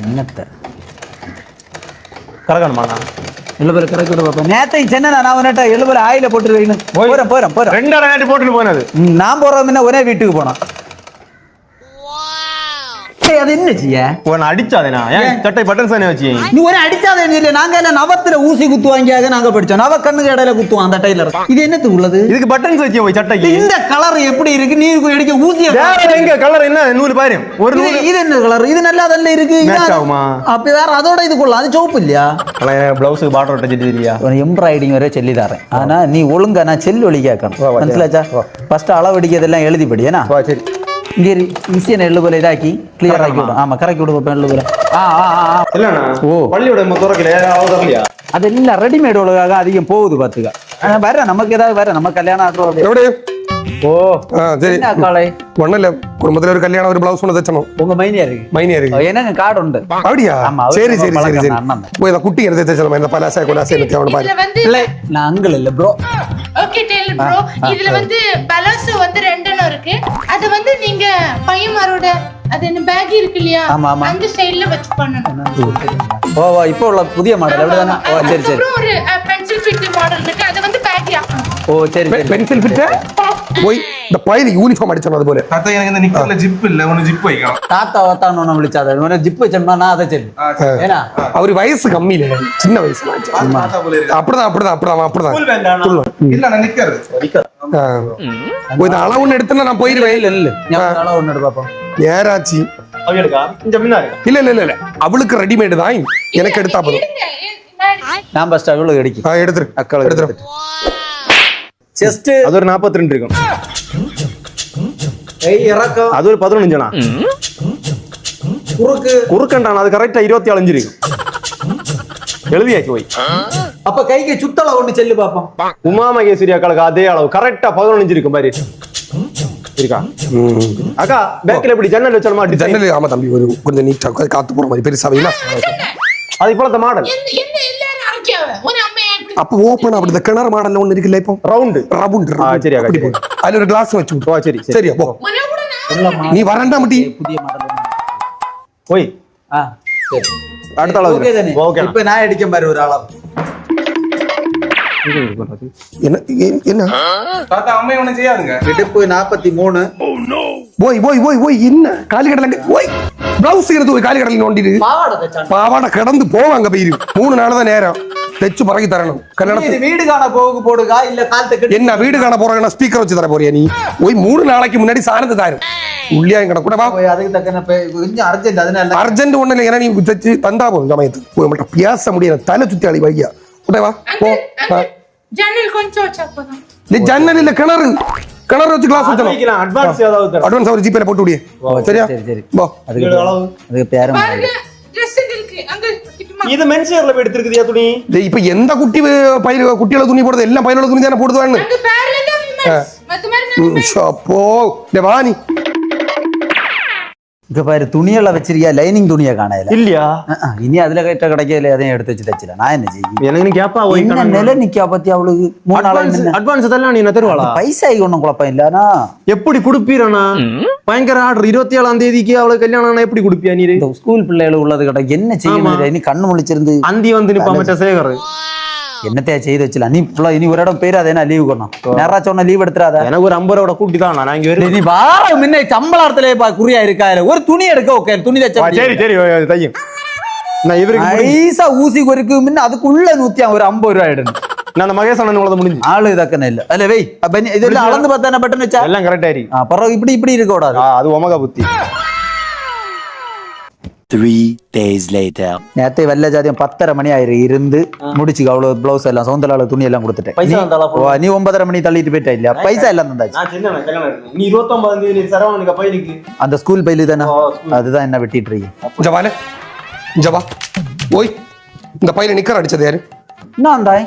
என்னத்தை? கரகணுமாண்ணா எழுபது கணக்கு விட பார்ப்பேன் நேத்தையும் சென்னை நான் உன்னிட்ட எழுபது ஆயில போட்டு வைக்கணும் போறேன் போறேன் போறேன். ரெண்டரை நாட்டி போட்டுட்டு போனது. நான் போறது முன்ன ஒரே வீட்டுக்கு போனோம். சரி அது என்ன செய்ய உன்னை அடிச்சாதேனா ஏன் சட்டை பட்டன் சாணி வச்சு? நீ ஒரு அடிச்சாதே இல்ல. நாங்க இல்ல நவத்துல ஊசி குத்துவாங்க நாங்க படிச்சோம். நவ கண்ணுக்கு இடையில குத்துவோம் அந்த டைல இது என்னது உள்ளது? இதுக்கு பட்டன்ஸ் வச்சு போய் சட்டைக்கு. இந்த கலர் எப்படி இருக்கு? நீ அடிக்க ஊசி வேற எங்க கலர் என்ன? நூல் பாரு. ஒரு நூல் இது என்ன கலர் இது நல்லா தான இருக்கு? மேட்ச் ஆகுமா? அப்ப வேற அதோட இது கொள்ள. அது சிவப்பு இல்லையா? பிளவுஸுக்கு பார்டர் ஒட்ட செல்லி சரி. இங்கே ஈஸியாக நெல்லு போல இதாக்கி கிளியர் ஆக்கி விடும் ஆமாம் கரைக்கி விடும் நெல்லு போல ஆ ஆ ஆ. ஓ. பள்ளியோட துறக்கலையா அது இல்லை ரெடிமேட் உலகாக அதிகம் போகுது பார்த்துக்க. வர நமக்கு ஏதாவது வர நம்ம கல்யாணம் ஆகிறோம் ஓ. சரி. காலை? ஒண்ணுல குடும்பத்துல ஒரு கல்யாணம் ஒரு பிளவுஸ் ஒன்று தச்சணும். உங்க மைனியா இருக்கு? மைனியா இருக்கு. எனக்கு கார்டு உண்டு? அப்படியா? சரி சரி சரி சரி. ஓகே டெய்லர் ப்ரோ இதுல வந்து பலோசோ வந்து ரெண்டெண்ணம் இருக்கு. அது வந்து நீங்க பையமாரோட அது என்ன பேக் இருக்கு இல்லையா ஆமா ஆமா. அந்த சைடுல வச்சு பண்ணணும் ஓ இப்போ உள்ள புதிய மாடல் அப்படிதானே ஓ சரி சரி. ஒரு பென்சில் ஃபிட் மாடல் இருக்கு. அது வந்து பேக்கியா ஓ சரி பென்சில் ஃபிட் போய் இந்த പഴയ യൂണിഫോം അടിച്ചത് അതുപോലെ താത്ത എനിക്ക് നിക്കുള്ള ജിപ്പ് ഇല്ല ഒന്ന് ജിപ്പ് വയ്ക്കണം താത്ത ഓത്താണോ വിളിച്ചത് ഇവനെ ജിപ്പ് ചെന്നാ അതെ ചെല്ലും ஏன்னா? அவர் வயசு கம்மி இல்லை சின்ன வயசு அப்படிதான் அப்படிதான் அப்படிதான் அப்படிதான். இல்ல நான் நிக்கிறது. இந்த அளவு ஒண்ணு எடுத்தா நான் போயிருவேன். இல்ல இல்ல அளவு ஒண்ணு எடுப்பாப்போம் ஏராச்சி இல்ல இல்ல இல்ல அவளுக்கு ரெடிமேடு தான். எனக்கு எடுத்தா போதும். நான் ஃபர்ஸ்ட் அவளுக்கு அடிக்கும் எடுத்துரு. அக்களை எடுத்துரு. செஸ்ட் அது ஒரு நாற்பத்தி ரெண்டு இருக்கும். இறக்கம். அது ஒரு பதினொன்றுண்ணா குறுக்கு. குறுக்கண்டான அது கரெக்டா இருபத்தி அஞ்சு இருக்கும் எழுதியாச்சு போய். அப்ப கைக்கு சுத்தளவு ஒண்ணு செல்லு பாப்போம். உமா மகேஸ்வரி அக்காளுக்கு அதே அளவு. கரெக்டா பதினொன்று இருக்கும் பாரு. இருக்கா? அக்கா பேக்கில் எப்படி ஜன்னல் வச்சாலுமா டிசைன் ஜன்னல் ஆமா தம்பி கொஞ்சம் நீட்டா காத்து போற மாதிரி. பெருசா அது இப்படி இப்போ வச்சு மாடல் അപ്പൊ ഓപ്പൺ അവിടെ കിണർ മാടല്ല ഒന്നിരിക്കില്ല ഇപ്പൊ റൗണ്ട് റൗണ്ട് അതിലൊരു ഗ്ലാസ് വെച്ചു ശരി ശരിയോ നീ വരണ്ട മുട്ടി പുതിയ പോയി ആ അടുത്ത ഇപ്പൊ ഞാൻ അടിക്കാൻ വരും ഒരാളെ பாவாடை கடந்து போவாங்க பேரு மூணு நாள் தான் நேரம் தைச்சு பறக்கி தரணும் கல்யாணத்துக்கு வீடு காண போகு போடுகா இல்ல காலத்தை கட்டி என்ன வீடு காண போறாங்கன்னா ஸ்பீக்கர் வச்சு தர போறியா நீ போய் மூணு நாளைக்கு முன்னாடி சாணத்தை தாரும் உள்ளியா எங்கட கூட வா போய் அதுக்கு தக்கன போய் கொஞ்சம் அர்ஜென்ட் அதனால அர்ஜென்ட் ஒண்ணு இல்லை ஏன்னா நீ தைச்சு தந்தா போதும் சமயத்துக்கு போய் மட்டும் பேச முடியாது தலை சுத்தி அழி வையா கூட வா போ. ஜன்னல் கொஞ்சம் வச்சா போதும் நீ ஜன்னல் இல்ல கிணறு கிணறு வச்சு கிளாஸ் வச்சணும் வைக்கலாம் அட்வான்ஸ் ஏதாவது. அட்வான்ஸ் அவர் ஜிபேல போட்டு விடிய சரியா சரி சரி போ அதுக்கு அதுக்கு பேரும் இது மென்சியர்ல போய் எடுத்திருக்குதியா துணி? டேய், இப்ப எந்த குட்டி பயிர் குட்டியோட துணி போடுறது? எல்லாம் பயிரோட துணி தானே போடுவான்னு அங்க பேர்ல தான் இங்க பாரு துணியெல்லாம் வச்சிருக்கியா? லைனிங் துணியை காணையில இல்லையா? இனி அதுல கட்ட கிடைக்கல அதையும் எடுத்து வச்சு தச்சில நான் என்ன செய்யும் எனக்கு நீ கேப்பா போய் என்ன நிலை நிக்கா பத்தி அவளுக்கு? மூணு நாள் அட்வான்ஸ் தரலாம் நீ என்ன தருவாளா? பைசா ஒண்ணும் குழப்பம் இல்லனா எப்படி குடுப்பீரண்ணா? பயங்கர ஆர்டர் இருபத்தி ஏழாம் தேதிக்கு அவளுக்கு கல்யாணம் ஆனா எப்படி குடுப்பியா நீ? ஸ்கூல் பிள்ளைகள் உள்ளது கிட்ட என்ன செய்யணும் இனி கண்ணு முழிச்சிருந்து அந்தி வந்து நிப்பா மச்ச சேகர். என்னத்தையா செய்து வச்சலாம் நீ ஃபுல்லா இனி ஒரு இடம் போயிடாத என்ன லீவ் கொணும் நேரா சொன்ன லீவ் எடுத்துறாத எனக்கு ஒரு ஐம்பது ரூபா கூட்டி தான் நான் இங்க நீ வார முன்ன சம்பளத்துல குறியா இருக்கா. ஒரு துணி எடுக்க ஓகே துணி தச்சா சரி சரி தையும் நான் இவருக்கு. ஐசா ஊசி கொருக்கு முன்ன அதுக்குள்ள நூத்தி ஒரு ஐம்பது ரூபாய் எடுங்க. நான் அந்த மகேஷ் அண்ணன் உங்களது முடிஞ்சு. ஆளு தக்கன இல்ல. அல்ல வை அப்ப நீ இதெல்லாம் அளந்து பார்த்தா பட்டன் வச்சா? எல்லாம் கரெக்டா இருக்கு ஆ, பரவாயில்ல இப்படி இப்படி இருக்க கூடாது. அது ஒமகா புத்தி. Three days later. நேரத்தை வெள்ள ஜாதியம் பத்தரை மணி ஆயிரு இருந்து முடிச்சு அவ்வளவு பிளவுஸ் எல்லாம் சவுந்தலால துணி எல்லாம் கொடுத்துட்டேன் நீ- ஒன்பதரை மணி தள்ளிட்டு போயிட்டா இல்லையா? பைசா எல்லாம் தந்தாச்சு. நான் அந்த ஸ்கூல் பையில தானே. அதுதான் என்ன வெட்டிட்டு இருக்கீங்க ஜவால ஜவா ஓய் இந்த பையில நிக்கர் அடிச்சது யாரு? என்ன அந்தாய்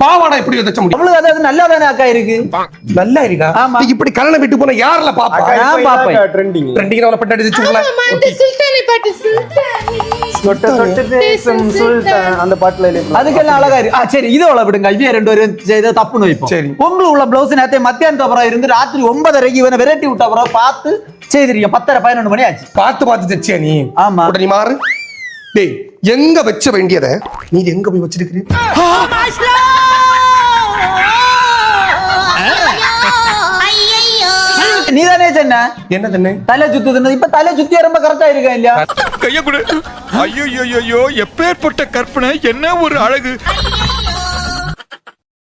பாவாடை எப்படி தைச்ச முடியும்? அவளுக்கு அதாவது நல்லா தானே அக்கா இருக்கு? நல்லா இருக்கா? ஆமா. இப்படி கல்யாணம் விட்டு போனா யாருல பாப்பா? நான் பாப்பேன். trending. ட்ரெண்டிங் அவளை பட்டாடி ஆமாம்மா, அந்த சுல்தானி பாட்டு சுல்தானி. தொட்டு பேசும் சுல்தான். அந்த பாட்டுல? அதுக்கெல்லாம் அழகா இருக்கு ஆ, சரி இது அவ்வளவு விடுங்க. இவன் ரெண்டு பேரும் செய்த தப்புன்னு வைப்போம். சரி. உங்களுக்கு உள்ள பிளவுஸ் நேரத்தை மத்தியானத்து அப்புறம் இருந்து ராத்திரி ஒன்பதரைக்கு இவனை விரட்டி விட்ட அப்புறம் பார்த்து செய்திருக்கீங்க பத்தரை பதினொன்று மணி ஆச்சு. பார்த்து பார்த்து தைச்சியா நீ? ஆமா. உடனே மாறு. டேய் எங்க வச்ச வேண்டியத நீ எங்க போய் வச்சிருக்கிறீ? நீ தானே சொன்ன? என்ன தண்ணே தலை சுத்துதுன்னு இப்ப தலை சுத்தி ரொம்ப கரெக்டா இருக்கா இல்லையா? கைய கொடு. ஐயோ ஐயோ எப்பேற்பட்ட கற்பனை என்ன ஒரு அழகு.